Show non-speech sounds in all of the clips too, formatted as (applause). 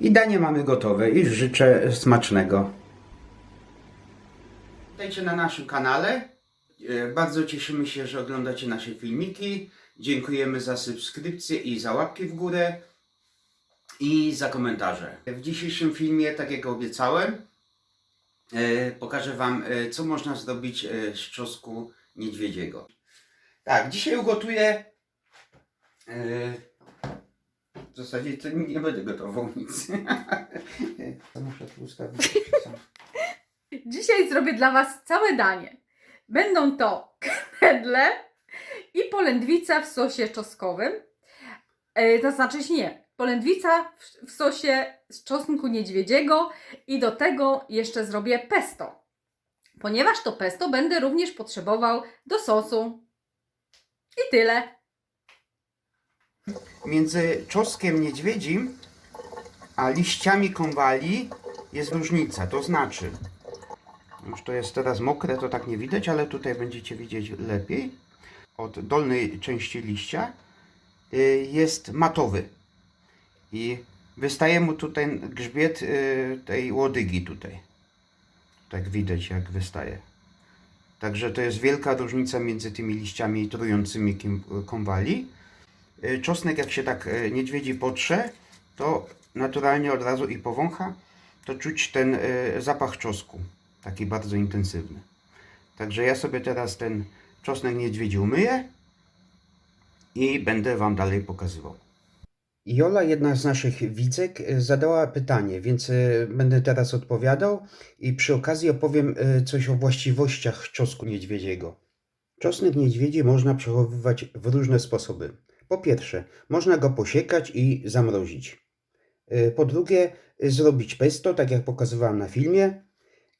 I danie mamy gotowe i życzę smacznego. Witajcie na naszym kanale. E, Bardzo cieszymy się, że oglądacie nasze filmiki. Dziękujemy za subskrypcję i za łapki w górę i za komentarze. W dzisiejszym filmie, tak jak obiecałem, e, pokażę Wam, e, co można zrobić z czosnku niedźwiedziego. Tak, dzisiaj ugotuję. W zasadzie to nie będę gotował nic. To (laughs) muszę tu ustawić. Dzisiaj zrobię dla Was całe danie. Będą to knedle i polędwica w sosie czosnkowym. E, to znaczy nie, polędwica w, w sosie z czosnku niedźwiedziego i do tego jeszcze zrobię pesto. Ponieważ to pesto będę również potrzebował do sosu. I tyle. Między czosnkiem niedźwiedzim a liściami konwali jest różnica. To znaczy, już to jest teraz mokre, to tak nie widać, ale tutaj będziecie widzieć lepiej. Od dolnej części liścia y, jest matowy i wystaje mu tutaj grzbiet y, tej łodygi tutaj. Tak widać jak wystaje. Także to jest wielka różnica między tymi liściami trującymi konwali. Y, Czosnek jak się tak y, niedźwiedzi potrze, to naturalnie od razu i powącha, to czuć ten y, zapach czosnku, taki bardzo intensywny. Także ja sobie teraz ten czosnek niedźwiedzi umyję i będę Wam dalej pokazywał. Jola, jedna z naszych widzek, zadała pytanie, więc będę teraz odpowiadał i przy okazji opowiem coś o właściwościach czosnku niedźwiedziego. Czosnek niedźwiedzi można przechowywać w różne sposoby. Po pierwsze, można go posiekać i zamrozić. Y, Po drugie, zrobić pesto, tak jak pokazywałem na filmie.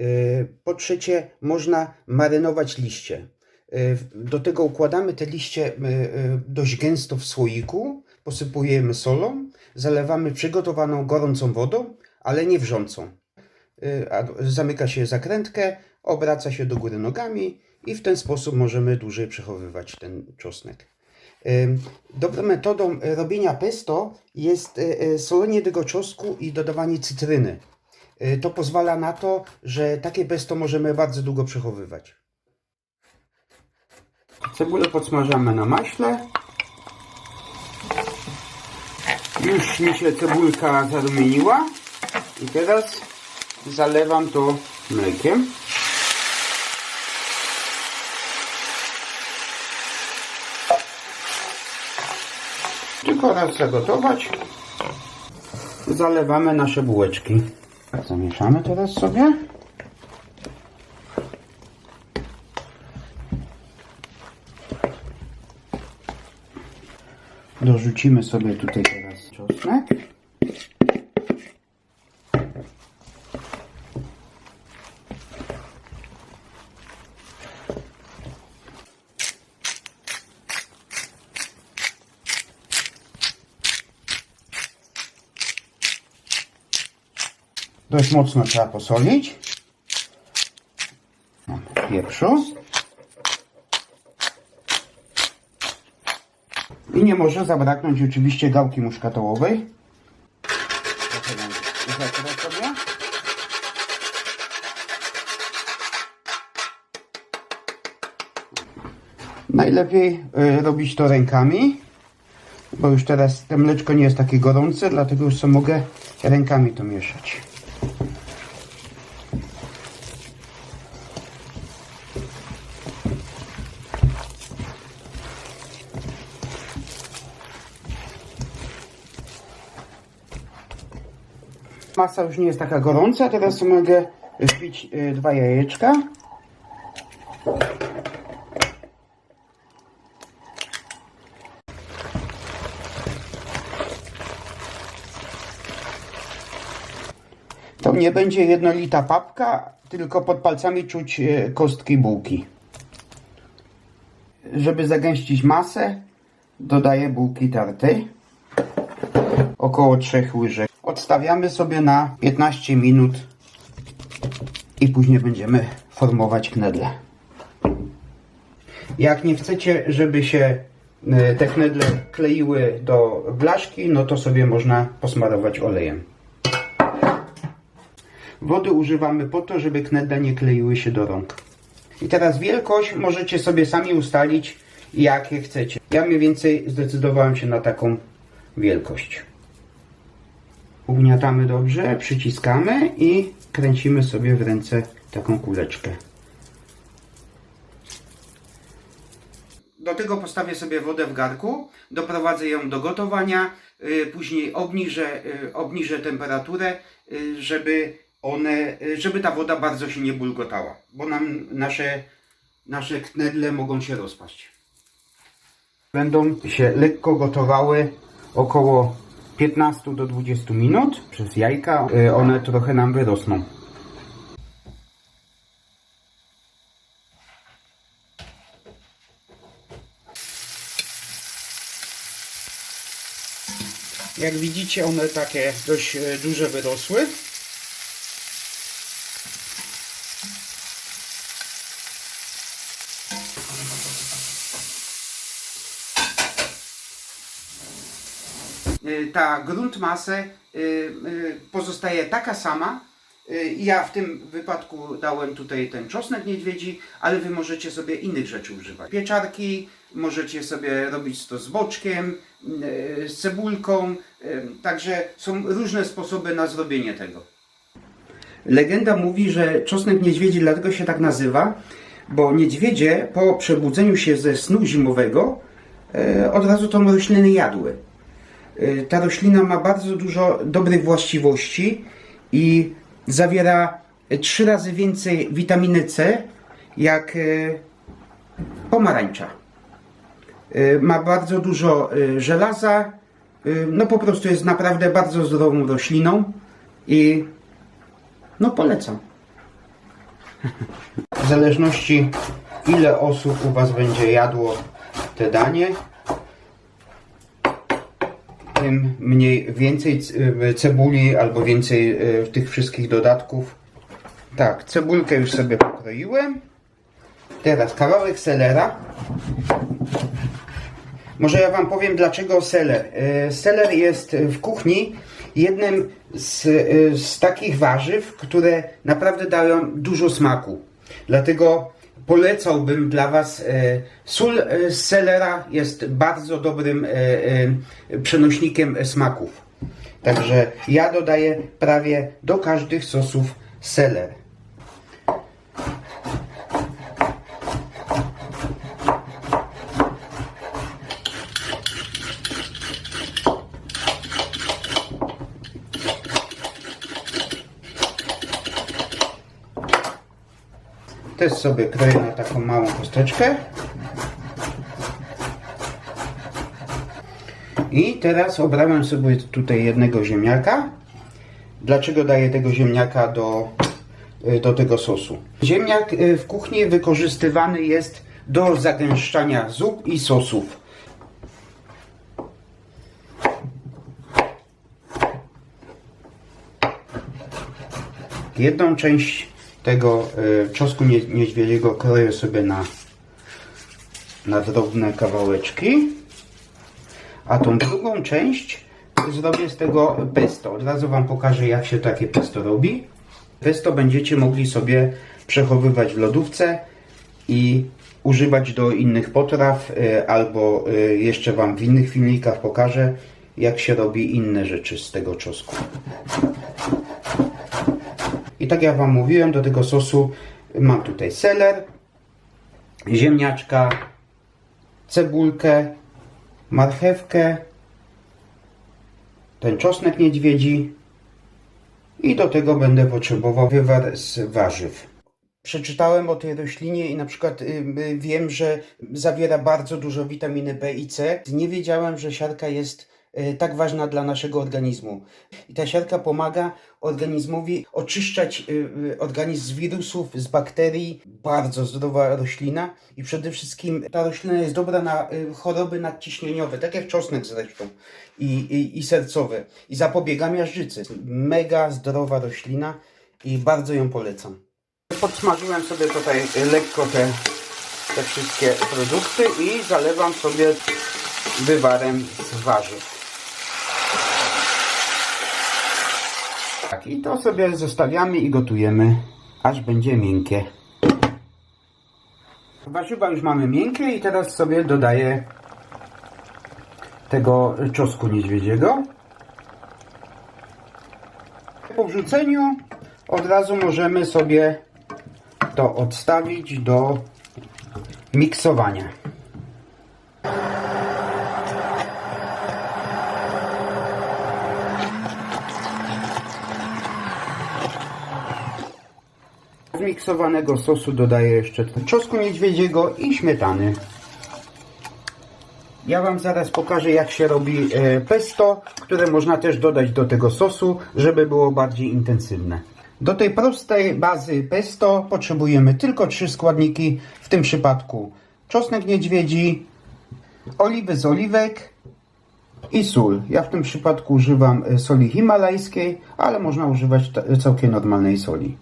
Y, Po trzecie, można marynować liście. Y, Do tego układamy te liście dość gęsto w słoiku, posypujemy solą, zalewamy przygotowaną gorącą wodą, ale nie wrzącą. Zamyka się zakrętkę, obraca się do góry nogami i w ten sposób możemy dłużej przechowywać ten czosnek. Dobrą metodą e, robienia pesto jest e, e, solenie tego czosnku i dodawanie cytryny. To pozwala na to, że takie pesto możemy bardzo długo przechowywać. Cebulę podsmażamy na maśle. Już mi się cebulka zarumieniła i teraz zalewam to mlekiem. Tylko raz zagotować. Zalewamy nasze bułeczki. Zamieszamy teraz sobie. Dorzucimy sobie tutaj teraz czosnek. Dość mocno trzeba posolić. Pieprzu. I nie może zabraknąć oczywiście gałki muszkatołowej. Najlepiej y, robić to rękami, bo już teraz to mleczko nie jest takie gorące, dlatego już sobie mogę rękami to mieszać. Masa już nie jest taka gorąca, teraz mogę wbić y, dwa jajeczka. To nie będzie jednolita papka, tylko pod palcami czuć y, kostki bułki. Żeby zagęścić masę, dodaję bułki tartej około 3 łyżek. Odstawiamy sobie na 15 minut i później będziemy formować knedle. Jak nie chcecie, żeby się e, te knedle kleiły do blaszki, no to sobie można posmarować olejem. Wody używamy po to, żeby knedle nie kleiły się do rąk. I teraz wielkość możecie sobie sami ustalić, jakie chcecie. Ja mniej więcej zdecydowałem się na taką wielkość. Ugniatamy dobrze, przyciskamy i kręcimy sobie w ręce taką kuleczkę. Do tego postawię sobie wodę w garku, doprowadzę ją do gotowania, y, później obniżę, y, obniżę temperaturę, y, żeby one, żeby ta woda bardzo się nie bulgotała, bo nam nasze, nasze knedle mogą się rozpaść. Będą się lekko gotowały około 15 do 20 minut przez jajka. Y, One trochę nam wyrosną. Jak widzicie, one takie dość e, duże wyrosły. Ta grunt masę y, y, pozostaje taka sama. Y, Ja w tym wypadku dałem tutaj ten czosnek niedźwiedzi, ale wy możecie sobie innych rzeczy używać. Pieczarki, możecie sobie robić to z boczkiem, y, z cebulką, y, także są różne sposoby na zrobienie tego. Legenda mówi, że czosnek niedźwiedzi dlatego się tak nazywa, bo niedźwiedzie po przebudzeniu się ze snu zimowego od razu tą roślinę jadły. E, Ta roślina ma bardzo dużo dobrych właściwości i zawiera e, trzy razy więcej witaminy C jak e, pomarańcza. Ma bardzo dużo żelaza, no po prostu jest naprawdę bardzo zdrową rośliną i no polecam. W zależności ile osób u Was będzie jadło te danie, tym mniej więcej y, cebuli albo więcej y, tych wszystkich dodatków. Tak, cebulkę już sobie pokroiłem. Teraz kawałek selera. Może ja Wam powiem dlaczego seler. E, Seler jest w kuchni jednym z, z takich warzyw, które naprawdę dają dużo smaku. Dlatego polecałbym dla Was e, sól e, z selera jest bardzo dobrym e, przenośnikiem smaków. Także ja dodaję prawie do każdych sosów seler. Też sobie kroję na taką małą kosteczkę. I teraz obrałem sobie tutaj jednego ziemniaka. Dlaczego daję tego ziemniaka do, y, do tego sosu? Ziemniak y, w kuchni wykorzystywany jest do zagęszczania zup i sosów. Jedną część tego y, czosnku nie, niedźwiedziego kroję sobie na, na drobne kawałeczki, a tą drugą część zrobię z tego pesto. Od razu Wam pokażę, jak się takie pesto robi. Pesto będziecie mogli sobie przechowywać w lodówce i używać do innych potraw, y, albo y, jeszcze Wam w innych filmikach pokażę, jak się robi inne rzeczy z tego czosnku. Tak jak Wam mówiłem, do tego sosu mam tutaj seler, ziemniaczka, cebulkę, marchewkę, ten czosnek niedźwiedzi i do tego będę potrzebował wywar z warzyw. Przeczytałem o tej roślinie i na przykład y, y, wiem, że zawiera bardzo dużo witaminy B i C. Nie wiedziałem, że siarka jest tak ważna dla naszego organizmu. I ta siarka pomaga organizmowi oczyszczać y, y, organizm z wirusów, z bakterii. Bardzo zdrowa roślina i przede wszystkim ta roślina jest dobra na choroby nadciśnieniowe, tak jak czosnek zresztą i, i, i sercowe. I zapobiega miażdżycy. Mega zdrowa roślina i bardzo ją polecam. Podsmażyłem sobie tutaj lekko te, te wszystkie produkty i zalewam sobie wywarem z warzyw. Tak, i to sobie zostawiamy i gotujemy, aż będzie miękkie. Warzywa już mamy miękkie i teraz sobie dodaję tego czosnku niedźwiedziego. Po wrzuceniu od razu możemy sobie to odstawić do miksowania. Zmiksowanego sosu dodaję jeszcze czosnku niedźwiedziego i śmietany. Ja Wam zaraz pokażę jak się robi e, pesto, które można też dodać do tego sosu, żeby było bardziej intensywne. Do tej prostej bazy pesto potrzebujemy tylko trzy składniki, w tym przypadku czosnek niedźwiedzi, oliwy z oliwek i sól. Ja w tym przypadku używam e, soli himalajskiej, ale można używać całkiem normalnej soli.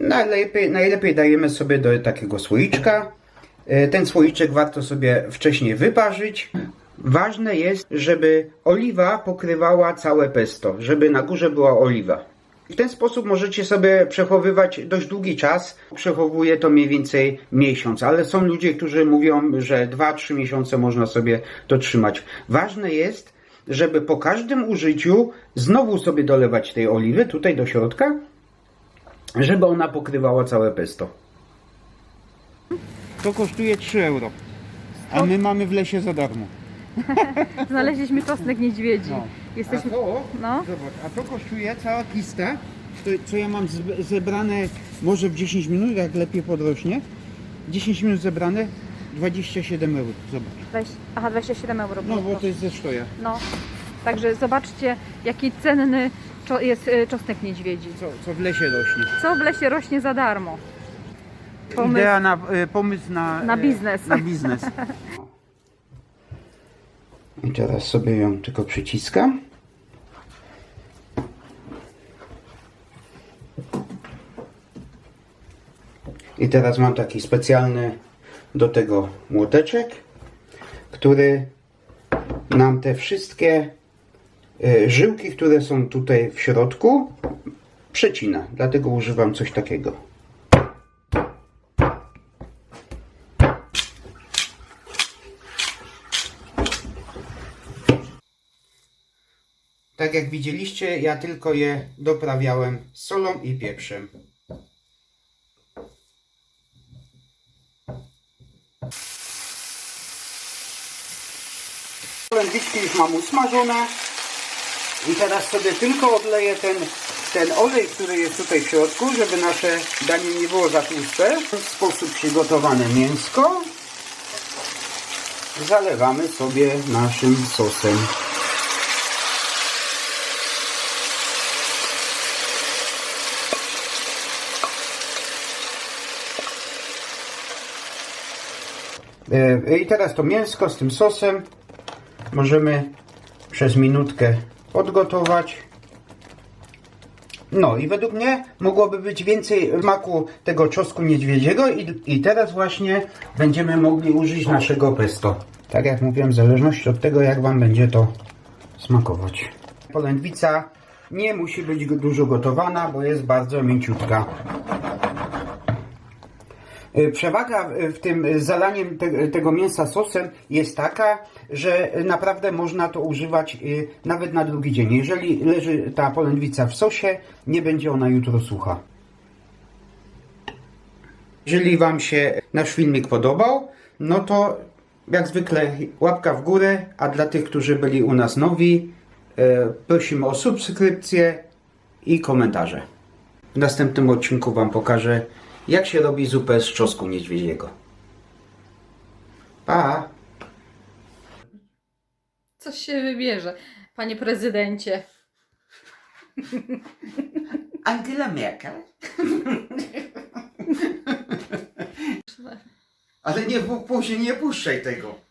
Najlepiej, najlepiej dajemy sobie do takiego słoiczka. E, Ten słoiczek warto sobie wcześniej wyparzyć. Ważne jest, żeby oliwa pokrywała całe pesto, żeby na górze była oliwa. W ten sposób możecie sobie przechowywać dość długi czas. Przechowuję to mniej więcej miesiąc, ale są ludzie, którzy mówią, że 2-3 miesiące można sobie to trzymać. Ważne jest, żeby po każdym użyciu znowu sobie dolewać tej oliwy tutaj do środka żeby ona pokrywała całe pesto. To kosztuje 3 euro, a my mamy w lesie za darmo. (laughs) Znaleźliśmy czosnek niedźwiedzi. No. Jesteśmy... A to, No. zobacz, a to kosztuje cała kista, to, co ja mam zebrane może w 10 minut, jak lepiej podrośnie. 10 minut zebrane, 27 euro, zobacz. Weź... Aha, 27 euro. No było bo to jest ze sztoja. No, także zobaczcie, jaki cenny czo- jest e, czosnek niedźwiedzi. Co, co w lesie rośnie. Co w lesie rośnie za darmo? Pomysł. Idea na, e, pomysł na, Na e, biznes. Na biznes. I teraz sobie ją tylko przyciskam. I teraz mam taki specjalny do tego młoteczek, który nam te wszystkie żyłki, które są tutaj w środku, przecina. Dlatego używam coś takiego. Tak jak widzieliście, ja tylko je doprawiałem solą i pieprzem. Lędwiczki już mam usmażone i teraz sobie tylko odleję ten, ten olej, który jest tutaj w środku, żeby nasze danie nie było za tłuste. W sposób przygotowane mięsko zalewamy sobie naszym sosem. E, I teraz to mięsko z tym sosem możemy przez minutkę odgotować. No i według mnie mogłoby być więcej smaku tego czosnku niedźwiedziego i, i teraz właśnie będziemy mogli użyć naszego pesto. Tak jak mówiłem, w zależności od tego jak Wam będzie to smakować. Polędwica nie musi być dużo gotowana, bo jest bardzo mięciutka. Y, Przewaga w tym y, zalaniem te, tego mięsa sosem jest taka, że naprawdę można to używać y, nawet na drugi dzień. Jeżeli leży ta polędwica w sosie, nie będzie ona jutro sucha. Jeżeli Wam się nasz filmik podobał, no to jak zwykle łapka w górę, a dla tych, którzy byli u nas nowi, prosimy o subskrypcję i komentarze. W następnym odcinku Wam pokażę, jak się robi zupę z czosnku niedźwiedziego. Pa! Coś się wybierze, panie prezydencie. Angela Merkel? (laughs) Ale nie, później nie puszczaj tego.